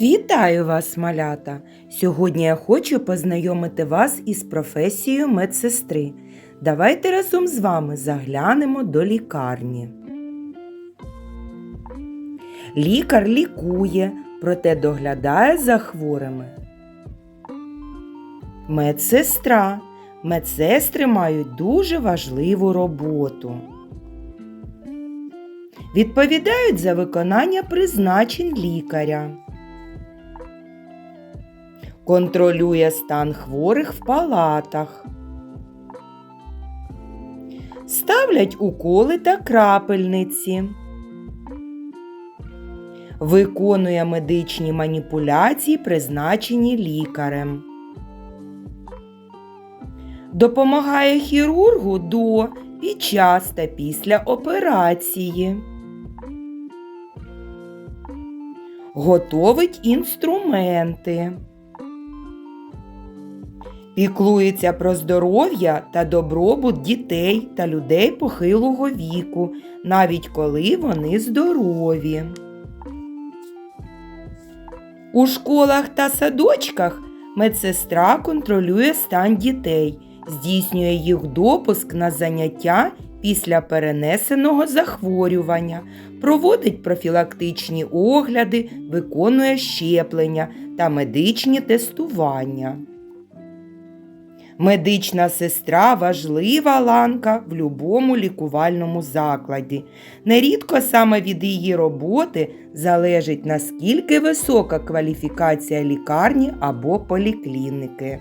Вітаю вас, малята! Сьогодні я хочу познайомити вас із професією медсестри. Давайте разом з вами заглянемо до лікарні. Лікар лікує, проте доглядає за хворими. Медсестра. Медсестри мають дуже важливу роботу. Відповідають за виконання призначень лікаря. Контролює стан хворих в палатах. Ставлять уколи та крапельниці. Виконує медичні маніпуляції, призначені лікарем. Допомагає хірургу до, під час та після операції. Готовить інструменти. Піклується про здоров'я та добробут дітей та людей похилого віку, навіть коли вони здорові. У школах та садочках медсестра контролює стан дітей, здійснює їх допуск на заняття після перенесеного захворювання, проводить профілактичні огляди, виконує щеплення та медичні тестування. Медична сестра важлива ланка в будь-якому лікувальному закладі. Нерідко саме від її роботи залежить наскільки висока кваліфікація лікарні або поліклініки.